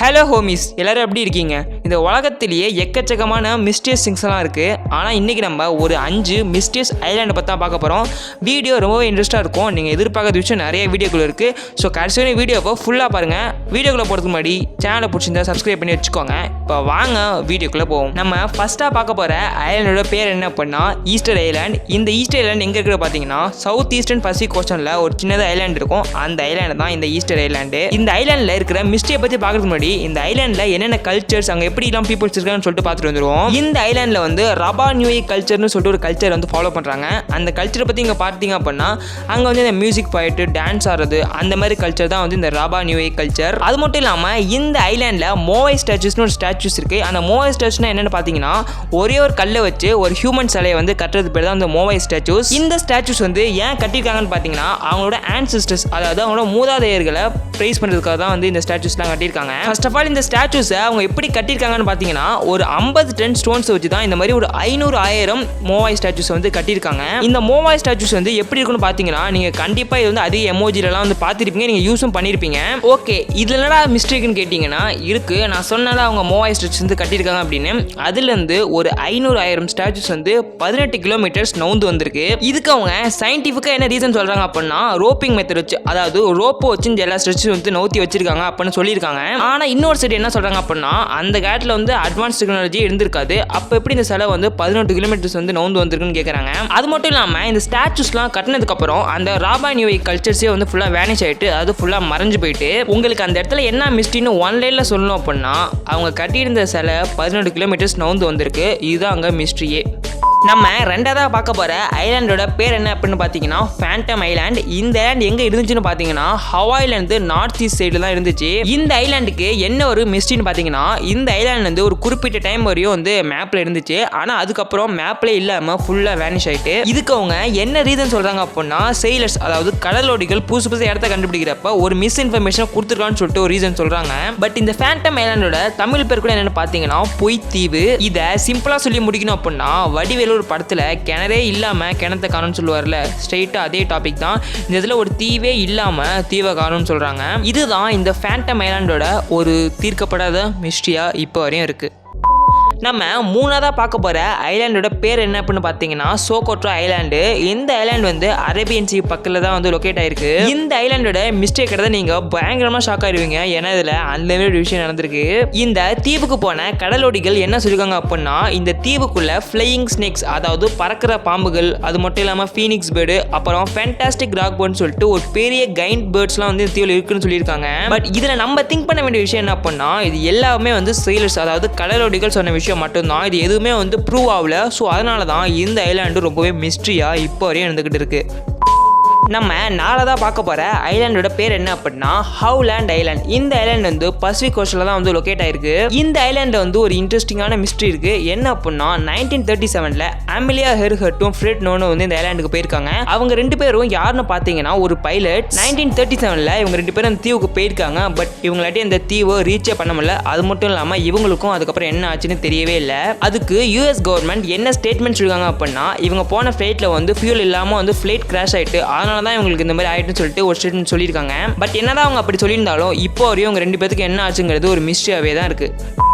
Hello homies எல்லோரும் எப்படி இருக்கீங்க? இந்த உலகத்திலேயே எக்கச்சக்கமான மிஸ்டேஸ் திங்ஸ்லாம் இருக்குது ஆனால் இன்றைக்கி நம்ம ஒரு அஞ்சு மிஸ்டேஸ் ஐலாண்டை பற்றி தான் பார்க்க போகிறோம் வீடியோ ரொம்பவே இன்ட்ரெஸ்ட்டாக இருக்கும். நீங்கள் எதிர்பார்க்காத விஷயம் நிறைய வீடியோக்குள்ள இருக்குது ஸோ கடைசி வரை வீடியோவை ஃபுல்லாக பாருங்கள் வீடியோக்குள்ளே போகிறதுக்கு முன்னாடி சேனலை பிடிச்சிருந்தா சப்ஸ்கிரைப் பண்ணி வச்சுக்கோங்க. இப்போ வாங்க வீடியோக்குள்ளே போவோம். நம்ம ஃபஸ்ட்டாக பார்க்க போகிற ஐலாண்டோட பேர் என்ன அப்படின்னா ஈஸ்டர் ஐலாண்ட் இந்த ஈஸ்டர் ஐலாண்ட் எங்கே இருக்கிற பார்த்தீங்கன்னா சவுத் ஈஸ்டர்ன் பசிபிக் கோஸ்டனில் ஒரு சின்னதாக ஐலாண்ட் இருக்கும். அந்த ஐலாண்டு தான் இந்த ஈஸ்டர் ஐலாண்டு இந்த ஐலாண்டில் இருக்கிற மிஸ்டே பற்றி பார்க்கறதுக்கு முன்னாடி இந்த ஐலாண்டில் என்னென்ன கல்ச்சர்ஸ் அங்கே எப்படிலாம் பீப்புள்ஸ் இருக்காங்கன்னு சொல்லிட்டு பார்த்துட்டு வந்துருவோம். இந்த ஐலாண்டில் வந்து ரபா நியூஇ கல்ச்சர்னு சொல்லிட்டு ஒரு கல்ச்சர் வந்து ஃபாலோ பண்ணுறாங்க அந்த கல்ச்சரை பற்றி இங்கே பார்த்தீங்க அப்படின்னா அங்கே வந்து இந்த மியூசிக் போயிட்டு டான்ஸ் ஆடுறது அந்த மாதிரி கல்ச்சர் தான் வந்து இந்த ரபா நியூஇ கல்ச்சர் அது மட்டும் இல்லாமல் இந்த ஐலாண்டில் மோவை ஸ்டாச்சுஸ்னு ஒரு ஸ்டாச்சுஸ் இருக்குது அந்த மோவை ஸ்டாச்சுனா என்னென்னு பார்த்தீங்கன்னா ஒரே ஒரு கல்லை வச்சு ஒரு ஹியூமன் சிலையை வந்து கட்டுறது பேர் தான் இந்த மோவை ஸ்டாச்சுஸ் இந்த ஸ்டாச்சுஸ் வந்து ஏன் கட்டியிருக்காங்கன்னு பார்த்தீங்கன்னா அவங்களோட ஆன்சிஸ்டர்ஸ் அதாவது அவங்களோட மூதாதையர்களை ப்ரைஸ் பண்ணுறதுக்காக தான் வந்து இந்த ஸ்டாச்சுஸ்லாம் கட்டியிருக்காங்க. ஃபர்ஸ்ட் ஆஃப் ஆல் இந்த ஸ்டாச்சுஸை அவங்க எப்படி கட்டியிருக்காங்கன்னு பார்த்தீங்கன்னா ஒரு ஐம்பது டென் ஸ்டோன்ஸ் வச்சு தான் இந்த மாதிரி ஒரு ஐநூறு ஆயிரம் மோவாய் ஸ்டாச்சுஸ் வந்து கட்டியிருக்காங்க. இந்த மோவாய் ஸ்டாச்சுஸ் வந்து எப்படி இருக்குன்னு பார்த்தீங்கன்னா நீங்கள் கண்டிப்பாக இது வந்து அதிக எமோஜிலலாம் வந்து பார்த்துருப்பீங்க நீங்கள் யூஸும் பண்ணியிருப்பீங்க ஓகே இதில் என்னடா மிஸ்டேக்னு கேட்டிங்கன்னா இருக்குது நான் சொன்னல அவங்க மோவாய் ஸ்டாச்சுஸ் வந்து கட்டியிருக்காங்க அப்படின்னு. அதுலேருந்து ஒரு ஐநூறு ஆயிரம் ஸ்டாச்சுஸ் வந்து பதினெட்டு கிலோமீட்டர்ஸ் நவுந்து வந்திருக்கு. இதுக்கு அவங்க சயின்டிஃபிக்காக என்ன ரீசன் சொல்கிறாங்க அப்படின்னா ரோப்பிங் மெத்தட் வச்சு அதாவது ரோப்போ வச்சு இந்த எல்லா ஸ்ட்ரெச்சும் வந்து நவுத்தி வச்சிருக்காங்க அப்படின்னு சொல்லியிருக்காங்க. ஆனால் இன்னொரு சைடு என்ன சொல்கிறாங்க அப்படின்னா அந்த காலத்தில் வந்து அட்வான்ஸ் டெக்னாலஜி இருந்திருக்காது. அப்போ எப்படி இந்த சிலை வந்து பதினெட்டு கிலோமீட்டர்ஸ் வந்து நவுந்து வந்திருக்குன்னு கேட்குறாங்க அது மட்டும் இல்லாமல் இந்த ஸ்டாச்சுஸ்லாம் கட்டினதுக்கப்புறம் அந்த ராபா நியூவை கல்ச்சர்ஸே வந்து ஃபுல்லாக வேனிஷ் ஆகிட்டு அது ஃபுல்லாக மறைஞ்சு போயிட்டு உங்களுக்கு அந்த இடத்துல என்ன மிஸ்டின்னு ஒன் லைனில் சொல்லணும் அப்படின்னா அவங்க கட்டியிருந்த சிலை பதினெட்டு கிலோமீட்டர்ஸ் நவுந்து வந்திருக்கு. இதுதான் அங்கே மிஸ்ட்ரியே நம்ம ரெண்டாவதாக பார்க்க போகிற ஐலாண்டோட பேர் என்ன அப்படின்னு பார்த்தீங்கன்னா ஃபேண்டம் ஐலாண்ட் இந்த ஐலாண்ட் எங்கே இருந்துச்சுன்னு பார்த்தீங்கன்னா ஹவாயிலேருந்து நார்த் ஈஸ்ட் சைடில் தான் இருந்துச்சு. இந்த ஐலாண்டுக்கு என்ன ஒரு மிஸ்டின்னு பார்த்தீங்கன்னா இந்த ஐலாண்ட் வந்து ஒரு குறிப்பிட்ட டைம் வரையும் வந்து மேப்பில் இருந்துச்சு. ஆனால் அதுக்கப்புறம் மேப்பில் இல்லாமல் ஃபுல்லாக வேனிஷ் ஆகிட்டு இதுக்கு அவங்க என்ன ரீசன் சொல்கிறாங்க அப்படின்னா செயலர்ஸ் அதாவது கடலோடிகள் புதுசு புதுசு இடத்த கண்டுபிடிக்கிறப்ப ஒரு மிஸ் இன்ஃபர்மேஷன் கொடுத்துருக்கான்னு சொல்லிட்டு ஒரு ரீசன் சொல்கிறாங்க பட் இந்த ஃபேண்டம் ஐலாண்டோட தமிழ் பேர் கூட என்னென்னு பார்த்தீங்கன்னா பொய்த்தீவு. இதை சிம்பிளாக சொல்லி முடிக்கணும் அப்படின்னா வடிவேலு ஒரு படத்தில் கிணறே இல்லாமல் கிணத்த காணும்னு சொல்லுவார்ல ஸ்ட்ரெயிட்டாக அதே டாபிக் தான். இந்த இதில் ஒரு தீவே இல்லாமல் தீவை காணும்னு சொல்கிறாங்க இதுதான் இந்த ஃபேண்டம் ஐலாண்டோட ஒரு தீர்க்கப்படாத மிஸ்ட்ரியாக இப்போ வரையும் இருக்குது நம்ம மூணாவதாக பார்க்க போகிற ஐலாண்டோட பேர் என்ன அப்படின்னு பார்த்தீங்கன்னா சோகோட்ரா ஐலாண்டு. இந்த ஐலாண்ட் வந்து அரேபியன் சீ பக்கத்தில் தான் வந்து லொக்கேட் ஆயிருக்கு. இந்த ஐலாண்டோட மிஸ்டேக் எடுத்து நீங்கள் பயங்கரமாக ஷாக் ஆயிடுவீங்க ஏன்னா இதில் அந்த மாதிரி ஒரு விஷயம் நடந்திருக்கு. இந்த தீவுக்கு போன கடலோடிகள் என்ன சொல்லியிருக்காங்க அப்படின்னா இந்த தீவுக்குள்ள ஃப்ளையிங் ஸ்னேக்ஸ் அதாவது பறக்கிற பாம்புகள் அது மட்டும் இல்லாமல் ஃபீனிக்ஸ் பேர்டு அப்புறம் ஃபேண்டாஸ்டிக் ராக் பேர்ட்னு சொல்லிட்டு ஒரு பெரிய கைண்ட் பேர்ட்ஸ்லாம் வந்து இந்த தீவில் இருக்குன்னு சொல்லியிருக்காங்க. பட் இதில் நம்ம திங்க் பண்ண வேண்டிய விஷயம் என்ன அப்படின்னா இது எல்லாமே வந்து செயிலர்ஸ் அதாவது கடலோடிகள் சொன்ன விஷயம். மட்டும்தான். இது எதுவுமே வந்து ப்ரூவ் ஆகல. ஸோ அதனால தான் இந்த ஐலாண்டு ரொம்பவே மிஸ்ட்ரியாக இப்போ வரையும் இருந்துக்கிட்டு இருக்குது நம்ம தான் பார்க்க போகிற ஐலாண்டோட பேர் என்ன அப்படின்னா ஹவுலேண்ட் ஐலாண்ட் இந்த ஐலாண்ட் வந்து பசிபிக் கோஸ்டில் தான் வந்து லொக்கேட் ஆயிருக்கு. இந்த ஐலாண்டில் வந்து ஒரு இன்ட்ரெஸ்டிங்கான மிஸ்ட்ரி இருக்குது என்ன அப்படின்னா நைன்டீன் தேர்ட்டி செவனில் அமிலியா ஹெர்ஹட்டும் ஃப்ரெட் நோனும் வந்து இந்த ஐலாண்டுக்கு போயிருக்காங்க. அவங்க ரெண்டு பேரும் யாருன்னு பார்த்தீங்கன்னா ஒரு பைலட் நைன்டீன் தேர்ட்டி செவனில் இவங்க ரெண்டு பேரும் அந்த தீவுக்கு போயிருக்காங்க. பட் இவங்களாட்டி அந்த தீவை ரீச்சே பண்ண முடியல. அது மட்டும் இல்லாமல் இவங்களுக்கும் அதுக்கப்புறம் என்ன ஆச்சுன்னு தெரியவே இல்லை. அதுக்கு யூஎஸ் கவர்மெண்ட் என்ன ஸ்டேட்மெண்ட் சொல்லிருக்காங்க அப்படின்னா இவங்க போன ஃப்ளைட்டில் வந்து ஃபியூல் இல்லாமல் வந்து ஃப்ளைட் கிராஷ் ஆயிட்டு அதனால் தான் இவங்களுக்கு இந்த மாதிரி ஆயிட்டுன்னு சொல்லிட்டு ஒரு ஸ்டேட்மெண்ட் சொல்லியிருக்காங்க. பட் என்னதான் அவங்க அப்படி சொல்லியிருந்தாலும் இப்போ வரையும் இவங்க ரெண்டு பேத்துக்கு என்ன ஆச்சுங்கிறது ஒரு மிஸ்ட்ரியாகவே தான் இருக்குது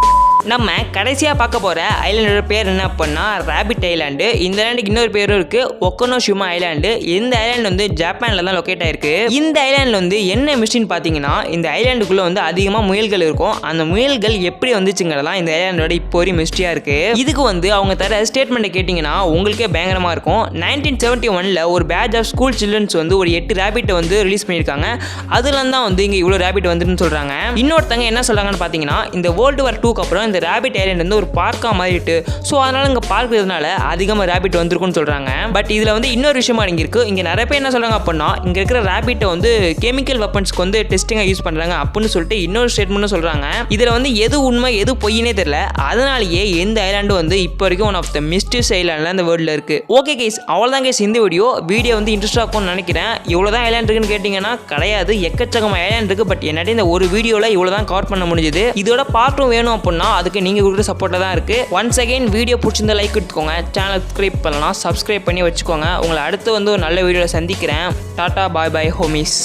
நம்ம கடைசியாக பார்க்க போகிற ஐலாண்டோட பேர் என்ன அப்படின்னா ரேபிட் ஐலாண்டு இந்த ஐலாண்டுக்கு இன்னொரு பேரும் இருக்குது ஒக்கனோஷிமா ஐலாண்டு இந்த ஐலாண்டு வந்து ஜப்பானில் தான் லொக்கேட் ஆயிருக்கு. இந்த ஐலாண்டில் வந்து என்ன மிஷின் பார்த்தீங்கன்னா இந்த ஐலாண்டுக்குள்ளே வந்து அதிகமாக முயல்கள் இருக்கும். அந்த முயல்கள் எப்படி வந்துச்சுங்கிறதெல்லாம் இந்த ஐலாண்டோட இப்போ ஒரு மிஸ்ட்ரியாக இருக்குது இதுக்கு வந்து அவங்க தர ஸ்டேட்மெண்ட்டை கேட்டிங்கன்னா உங்களுக்கே பயங்கரமாக இருக்கும். நைன்டீன் செவன்ட்டி ஒனில் ஒரு பேட்ச் ஆஃப் ஸ்கூல் சில்ட்ரன்ஸ் வந்து ஒரு எட்டு ரேபிட்டை வந்து ரிலீஸ் பண்ணியிருக்காங்க. அதுலேருந்து தான் வந்து இங்கே இவ்வளோ ரேபிட் வந்துருன்னு சொல்கிறாங்க இன்னொருத்தங்க என்ன சொல்கிறாங்கன்னு பார்த்தீங்கன்னா இந்த வேர்ல்டு வார் டூக்கு அப்புறம் இந்த ரேபிட் ஐலண்ட் வந்து ஒரு பார்க்காக மாறிட்டு ஸோ அதனால் இங்கே பார்க் இருக்கிறதுனால அதிகமாக ரேபிட் வந்திருக்குன்னு சொல்கிறாங்க பட் இதில் வந்து இன்னொரு விஷயமா இங்கே இருக்குது இங்கே நிறைய பேர் என்ன சொல்கிறாங்க அப்படின்னா இங்கே இருக்கிற ரேபிட்டை வந்து கெமிக்கல் வெப்பன்ஸ்க்கு வந்து டெஸ்டிங்காக யூஸ் பண்ணுறாங்க அப்படின்னு சொல்லிட்டு இன்னொரு ஸ்டேட்மெண்ட்டும் சொல்கிறாங்க இதில் வந்து எது உண்மை எது பொய்னே தெரியல. அதனாலேயே எந்த ஐலாண்டு வந்து இப்போ வரைக்கும் ஒன் ஆஃப் த மிஸ்டிஸ் ஐலாண்டில் அந்த வேர்ல்டில் இருக்குது ஓகே கேஸ் அவ்வளோதான் கேஸ் இந்த வீடியோ வீடியோ வந்து இன்ட்ரெஸ்டாக இருக்கும்னு நினைக்கிறேன். இவ்வளோ தான் ஐலாண்ட் இருக்குன்னு கேட்டிங்கன்னா கிடையாது. எக்கச்சக்கமாக ஐலாண்ட் இருக்குது பட் என்னாடி இந்த ஒரு வீடியோவில் இவ்வளோ தான் கவர் பண்ண முடிஞ்சுது. இதோட பார்ட்டும் வேணும் அப்படின்னா அதுக்கு நீங்கள் கொடுக்குற சப்போர்ட்டாக தான் இருக்குது ஒன்ஸ் அகைன் வீடியோ பிடிச்சிருந்தா லைக் எடுத்துக்கோங்க. சேனல் சப்ஸ்கிரைப் பண்ணலாம். சப்ஸ்கிரைப் பண்ணி வச்சுக்கோங்க. உங்களை அடுத்து வந்து ஒரு நல்ல வீடியோவில் சந்திக்கிறேன். டாட்டா பாய் பாய் ஹோமிஸ்